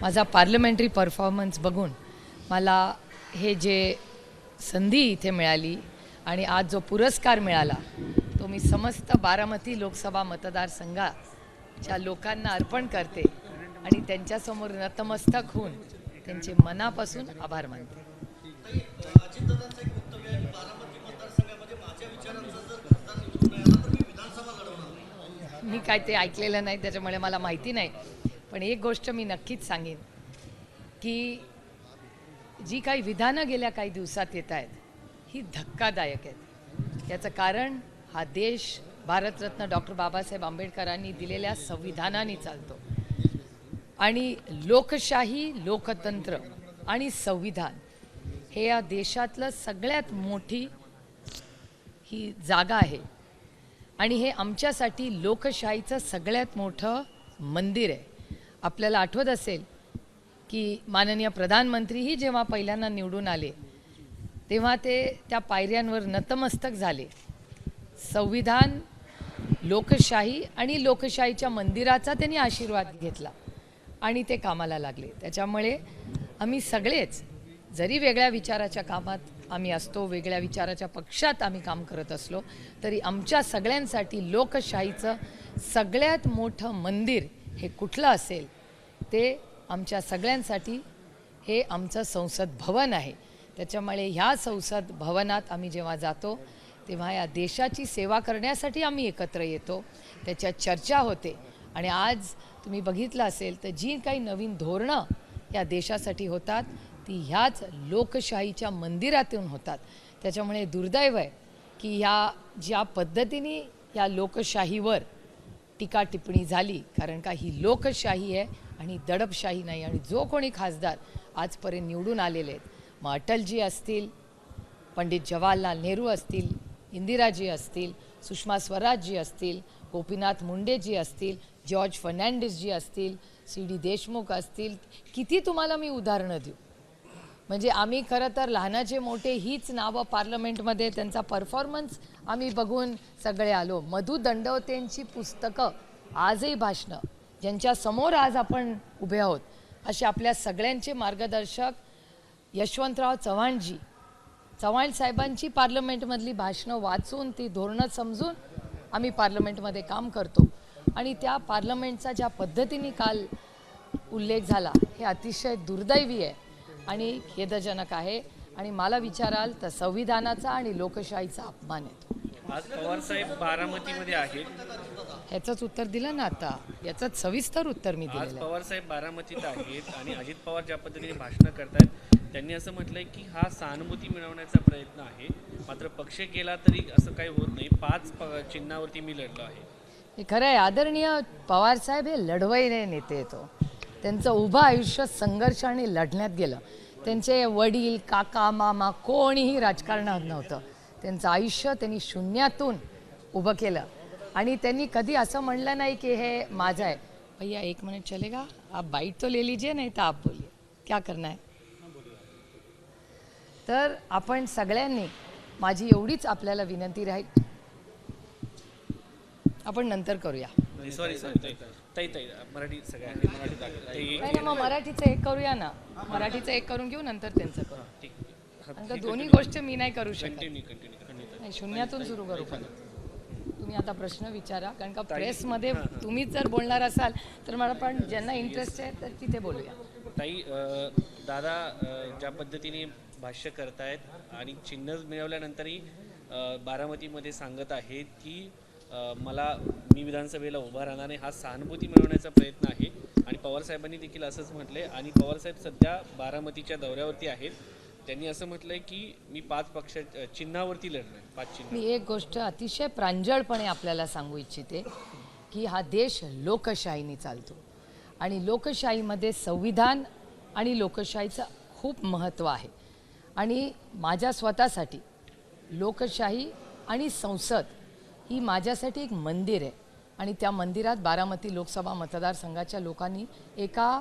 माझा parliamentary performance बघून मला हे जे संधी इथे मिळाली आणि आज जो पुरस्कार मिळाला तो मी समस्त बारामती लोकसभा मतदारसंघाच्या लोकांना अर्पण करते आणि त्यांच्यासमोर नतमस्तक होऊन त्यांचे मनापासून आभार मानते. मी काय ते ऐकलेलं नाही त्याच्यामुळे मला माहिती नाही. पण एक गोष्ट मी नक्कीच सांगेन की जी काही विधानं गेल्या काही दिवसात येत आहेत ही धक्कादायक आहेत. याचं कारण हा देश भारतरत्न डॉक्टर बाबासाहेब आंबेडकरांनी दिलेल्या संविधानाने चालतो. आणि लोकशाही लोकतंत्र आणि संविधान हे या देशातलं सगळ्यात मोठी ही जागा आहे. आणि हे आमच्यासाठी लोकशाहीचं सगळ्यात मोठं मंदिर आहे. आपल्याला आठवत असेल की माननीय प्रधानमंत्रीही जेव्हा पहिल्यांदा निवडून आले तेव्हा ते त्या पायऱ्यांवर नतमस्तक झाले. संविधान लोकशाही आणि लोकशाहीच्या मंदिराचा त्यांनी आशीर्वाद घेतला आणि ते कामाला लागले. त्याच्यामुळे आम्ही सगळेच जरी वेगळ्या विचाराच्या कामात आम्ही असतो वेगळ्या विचाराच्या पक्षात आम्ही काम करत असलो तरी आमच्या सगळ्यांसाठी लोकशाहीचं सगळ्यात मोठं मंदिर हे कुठलं असेल ते आमच्या सगळ्यांसाठी हे आमचं संसद भवन आहे. त्याच्यामुळे ह्या संसद भवनात आम्ही जेव्हा जातो तेव्हा या देशाची सेवा करण्यासाठी आम्ही एकत्र येतो. त्याच्या चर्चा होते. आणि आज तुम्ही बघितलं असेल तर जी काही नवीन धोरणं या देशासाठी होतात ती ह्याच लोकशाहीच्या मंदिरातून होतात. त्याच्यामुळे दुर्दैव आहे की ह्या ज्या पद्धतीने या लोकशाहीवर टीका टिप्पणी झाली कारण का ही लोकशाही आहे आणि दडपशाही नाही. आणि जो कोणी खासदार आजपर्यंत निवडून आलेले आहेत मग अटलजी असतील पंडित जवाहरलाल नेहरू असतील इंदिराजी असतील सुषमा स्वराजजी असतील गोपीनाथ मुंडेजी असतील जॉर्ज फर्नांडिसजी असतील सी डी देशमुख असतील किती तुम्हाला मी उदाहरणं देऊ? म्हणजे आम्ही खरं तर लहानाचे मोठे हीच नावं पार्लमेंटमध्ये त्यांचा परफॉर्मन्स आम्ही बघून सगळे आलो. मधु दंडवतेंची पुस्तकं आजही भाषणं ज्यांच्या समोर आज आपण उभे आहोत असे आपल्या सगळ्यांचे मार्गदर्शक यशवंतराव चव्हाणजी. चव्हाण साहेबांची पार्लमेंटमधली भाषणं वाचून ती धोरणं समजून आम्ही पार्लमेंटमध्ये काम करतो. आणि त्या पार्लमेंटचा ज्या पद्धतीने काल उल्लेख झाला हे अतिशय दुर्दैवी आहे. आणि खेदजनक आहे. आणि मला विचाराल तर संविधानाचा आणि लोकशाहीचा अपमान आहे तो. आज पवार साहेब बारामतीमध्ये आहेत. ह्याचंच उत्तर दिलं ना आता. याचंच सविस्तर उत्तर मी आज दिलेलं आहे. पवार साहेब बारामतीत आहेत आणि अजित पवार ज्या पद्धतीने भाषणं करतायत त्यांनी असं म्हटलंय की हा सहानुभूती मिळवण्याचा प्रयत्न आहे. मात्र पक्ष गेला तरी असं काही होत नाही. पाच प- चिन्हावरती मी लढलो आहे. हे खरं आहे आदरणीय पवार साहेब हे लढवईने नेते तो. त्यांचं उभं आयुष्य संघर्ष आणि लढण्यात गेलं. त्यांचे वडील काका मामा कोणीही राजकारणात नव्हतं. त्यांचं आयुष्य त्यांनी शून्यातून उभं केलं. आणि त्यांनी कधी असं म्हणलं नाही की हे माझं आहे. भैया एक मिनिट चलेगा आप बाईट तो ले लीजिए नाही तर आप बोलिए. क्या करना है? तर आपण सगळ्यांनी माझी एवढीच आपल्याला विनंती राहील. आपण नंतर करूया. सॉरी सॉरी ताई ताई मराठी मराठी मग मराठीचं एक करूया ना. मराठीचं एक करून घेऊ नंतर त्यांचं करू. ठीक कारण का दोन्ही गोष्ट मी नाही करू शकत. नाही शून्यातून सुरू करू पण. तुम्ही आता प्रश्न विचारा कारण का प्रेसमध्ये तुम्हीच जर बोलणार असाल तर मला पण ज्यांना इंटरेस्ट आहे तर तिथे बोलूया. ताई दादा ज्या पद्धतीने भाष्य करतायत आणि चिन्ह मिळवल्यानंतरही बारामतीमध्ये सांगत आहेत की मला मी विधानसभेला उभा राहणार नाही हा सहानुभूती मिळवण्याचा प्रयत्न आहे. आणि पवारसाहेबांनी देखील असंच म्हटलंय. आणि पवारसाहेब सध्या बारामतीच्या दौऱ्यावरती आहेत. त्यांनी असं म्हटलंय की मी पाच पक्ष चिन्हावरती लढणार पाच चिन्ह. मी एक गोष्ट अतिशय प्रांजळपणे आपल्याला सांगू इच्छिते की हा देश लोकशाहीने चालतो. आणि लोकशाहीमध्ये संविधान आणि लोकशाहीचं खूप महत्त्व आहे. आणि माझ्या स्वतःसाठी लोकशाही आणि संसद ही माझ्यासाठी एक मंदिर आहे. आणि त्या मंदिरात बारामती लोकसभा मतदारसंघाच्या लोकांनी एका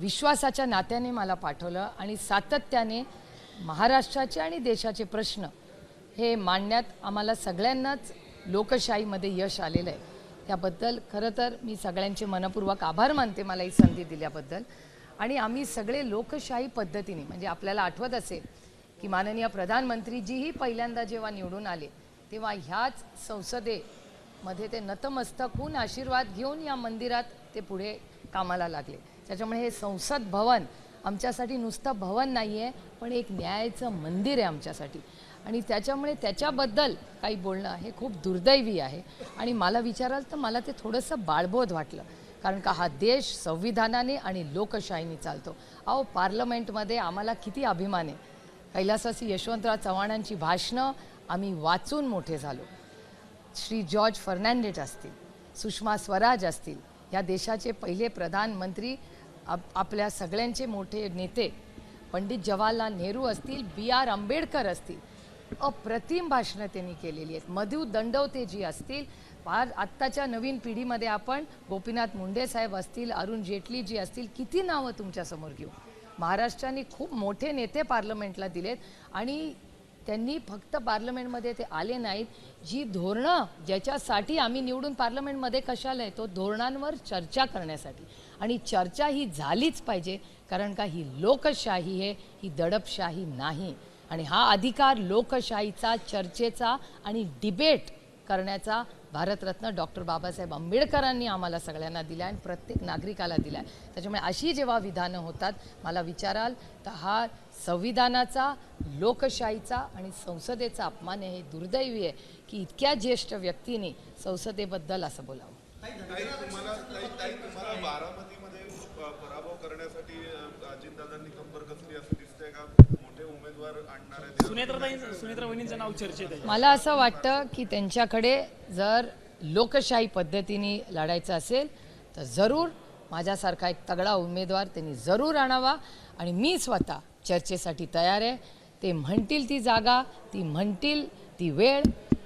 विश्वासाच्या नात्याने मला पाठवलं आणि सातत्याने महाराष्ट्राचे आणि देशाचे प्रश्न हे मांडण्यात आम्हाला सगळ्यांनाच लोकशाहीमध्ये यश आलेलं आहे. त्याबद्दल खरं तर मी सगळ्यांचे मनपूर्वक आभार मानते मला ही संधी दिल्याबद्दल. आणि आम्ही सगळे लोकशाही पद्धतीने म्हणजे आपल्याला आठवत असेल की माननीय प्रधानमंत्रीजीही पहिल्यांदा जेव्हा निवडून आले तेव्हा ह्याच संसदेमध्ये ते नतमस्तक होऊन आशीर्वाद घेऊन या मंदिरात ते पुढे कामाला लागले. त्याच्यामुळे हे संसद भवन आमच्यासाठी नुसतं भवन नाही आहे पण एक न्यायाचं मंदिर आहे आमच्यासाठी. आणि त्याच्यामुळे त्याच्याबद्दल काही बोलणं हे खूप दुर्दैवी आहे. आणि मला विचाराल तर मला ते थोडंसं बाळबोध वाटलं. कारण का हा देश संविधानाने आणि लोकशाहीने चालतो. अहो पार्लमेंटमध्ये आम्हाला किती अभिमान आहे. कैलासवासी यशवंतराव चव्हाणांची भाषणं आम्ही वाचून मोठे झालो. श्री जॉर्ज फर्नांडेट असतील सुषमा स्वराज असतील या देशाचे पहिले प्रधानमंत्री आप आपल्या सगळ्यांचे मोठे नेते पंडित जवाहरलाल नेहरू असतील बी आर आंबेडकर असतील अप्रतिम भाषणं त्यांनी केलेली आहेत. मधु दंडवते जी असतील फार आत्ताच्या नवीन पिढीमध्ये आपण गोपीनाथ मुंडे साहेब असतील अरुण जेटली जी असतील किती नावं तुमच्यासमोर घेऊ. महाराष्ट्राने खूप मोठे नेते पार्लमेंटला दिलेत आणि त्यांनी फक्त पार्लमेंटमध्ये ते आले नाहीत. जी धोरणं ज्याच्यासाठी आम्ही निवडून पार्लमेंटमध्ये कशाला येतो धोरणांवर चर्चा करण्यासाठी. आणि चर्चा ही झालीच पाहिजे कारण का ही लोकशाही आहे ही दडपशाही नाही. आणि हा अधिकार लोकशाहीचा चर्चेचा आणि डिबेट करण्याचा भारतरत्न डॉक्टर बाबासाहेब आंबेडकरांनी आम्हाला सगळ्यांना दिला आणि प्रत्येक नागरिकाला दिला आहे त्याच्यामुळे अशी जेव्हा विधानं होतात मला विचाराल तर हा संविधानाचा लोकशाहीचा आणि संसदेचा अपमान आहे हे दुर्दैवी आहे की इतक्या ज्येष्ठ व्यक्तीने संसदेबद्दल असं बोलावं? बारामतीमध्ये पराभव करण्यासाठी अजितदादांनी कंबर कसली असं दिसतंय का? मला असं वाटतं की त्यांच्याकडे जर लोकशाही पद्धतीने लढायचं असेल तर जरूर माझ्यासारखा एक तगडा उमेदवार त्यांनी जरूर आणावा आणि मी स्वतः चर्चेसाठी तयार आहे. ते म्हणतील ती जागा ती म्हणतील ती वेळ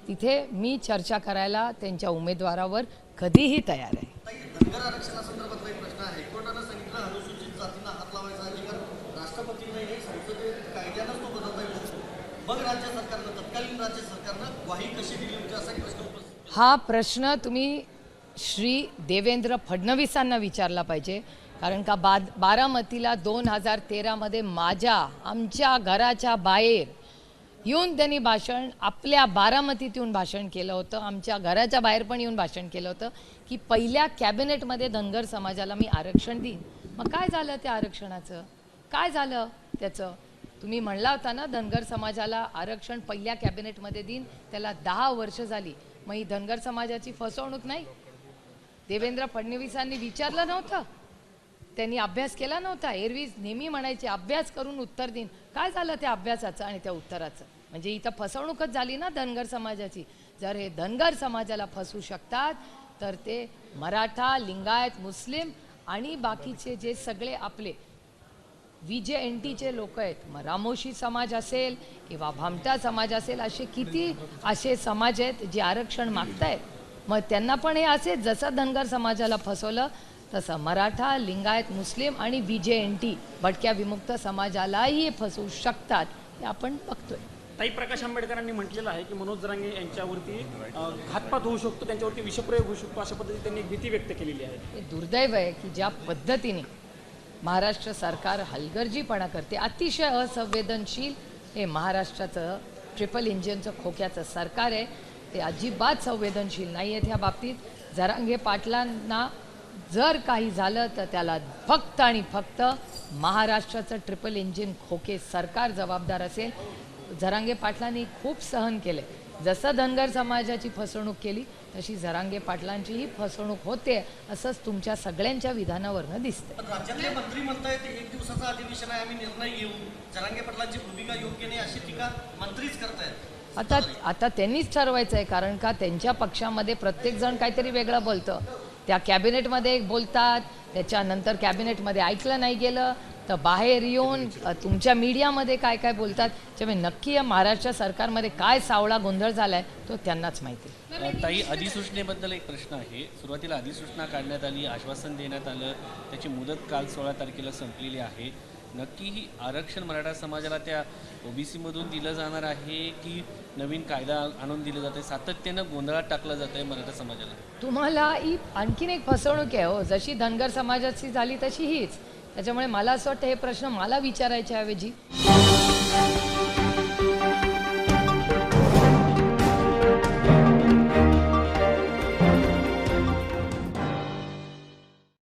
तिथे मी चर्चा करायला त्यांच्या उमेदवारावर कधीही तयार आहे ताई, धनगर आरक्षणासंदर्भातला एक प्रश्न आहे कोर्टानं सांगितलं अनुसूचित जातींना हात लावायचा अधिकार राष्ट्रपतींना हे संसदेत कायद्यानंच तो बदलता येतो मग राज्य सरकारनं तत्कालीन राज्य सरकारनं ग्वाही कशी दिली? होती असा प्रश्न उपस्थित हा प्रश्न तुम्ही श्री देवेंद्र फडणवीसांना विचारला पाहिजे. कारण का बा बारामतीला दोन हजार तेरामध्ये माझ्या आमच्या घराच्या बाहेर येऊन त्यांनी भाषण आपल्या बारामतीत येऊन भाषण केलं होतं. आमच्या घराच्या बाहेर पण येऊन भाषण केलं होतं की पहिल्या कॅबिनेटमध्ये धनगर समाजाला मी आरक्षण देईन. मग काय झालं त्या आरक्षणाचं? काय झालं त्याचं? तुम्ही म्हणला होता ना धनगर समाजाला आरक्षण पहिल्या कॅबिनेटमध्ये देईन त्याला दहा वर्ष झाली. मग ही धनगर समाजाची फसवणूक नाही? देवेंद्र फडणवीसांनी विचारलं नव्हतं? त्यांनी अभ्यास केला नव्हता? एरवीज नेहमी म्हणायचे अभ्यास करून उत्तर देईन. काय झालं त्या अभ्यासाचं आणि त्या उत्तराचं? म्हणजे इथं फसवणूकच झाली ना धनगर समाजाची. जर हे धनगर समाजाला फसवू शकतात तर ते मराठा लिंगायत मुस्लिम आणि बाकीचे जे सगळे आपले व्ही जे एन टीचे लोक आहेत. मग रामोशी समाज असेल किंवा भामटा समाज असेल असे किती असे समाज आहेत जे आरक्षण मागतायत. मग त्यांना पण हे असेच जसं धनगर समाजाला फसवलं तसं मराठा लिंगायत मुस्लिम आणि व्ही जे एन टी भटक्या विमुक्त समाजालाही हे फसवू शकतात हे आपण बघतोय. ताई प्रकाश आंबेडकरांनी म्हटलेलं आहे की मनोज जरांगे यांच्यावरती घातपात होऊ शकतो त्यांच्यावरती विषप्रयोग होऊ शकतो अशा पद्धतीने त्यांनी भीती व्यक्त केलेली आहे. हे दुर्दैव आहे की ज्या पद्धतीने महाराष्ट्र सरकार हलगर्जीपणा करते. अतिशय असंवेदनशील हे महाराष्ट्राचं ट्रिपल इंजिनचं खोक्याचं सरकार आहे. ते अजिबात संवेदनशील नाही आहेत ह्या बाबतीत. जरांगे पाटलांना जर काही झालं तर त्याला फक्त आणि फक्त महाराष्ट्राचं ट्रिपल इंजिन खोके सरकार जबाबदार असेल. जरांगे पाटलांनी खूप सहन केले जसं धनगर समाजाची फसवणूक केली तशी जरांगे पाटलांचीही फसवणूक होते असंच तुमच्या सगळ्यांच्या विधानावरनं दिसतं राज्यातले मंत्री म्हणतायत एक दिवसाचं अधिवेशन आहे आम्ही निर्णय घेऊ. जरांगे पाटलांची भूमिका योग्य नाही अशी टीका मंत्रीच करतायत. आता आता त्यांनीच ठरवायचं आहे कारण का त्यांच्या पक्षामध्ये प्रत्येकजण काहीतरी वेगळं बोलतं. त्या कॅबिनेटमध्ये एक बोलतात त्याच्यानंतर कॅबिनेटमध्ये ऐकलं नाही गेलं तर बाहेर येऊन तुमच्या मीडियामध्ये काय काय बोलतात? त्यामुळे नक्की या महाराष्ट्र सरकारमध्ये काय सावळा गोंधळ झाला आहे तो त्यांनाच माहिती. ताई अधिसूचनेबद्दल एक प्रश्न आहे. सुरुवातीला अधिसूचना काढण्यात आली आश्वासन देण्यात आलं. त्याची मुदत काल सोळा तारखेला संपलेली आहे. नक्की ही आरक्षण मराठा समाजाला त्या ओबीसीमधून दिलं जाणार आहे की नवीन कायदा आणून दिलं जाते सातत्यानं गोंधळात टाकलं जात आहे मराठा समाजाला. तुम्हाला ही आणखीन एक फसवणूक आहे हो. जशी धनगर समाजाची झाली तशी हीच. त्याच्यामुळे मला असं वाटतं हे प्रश्न मला विचारायच्या ऐवजी.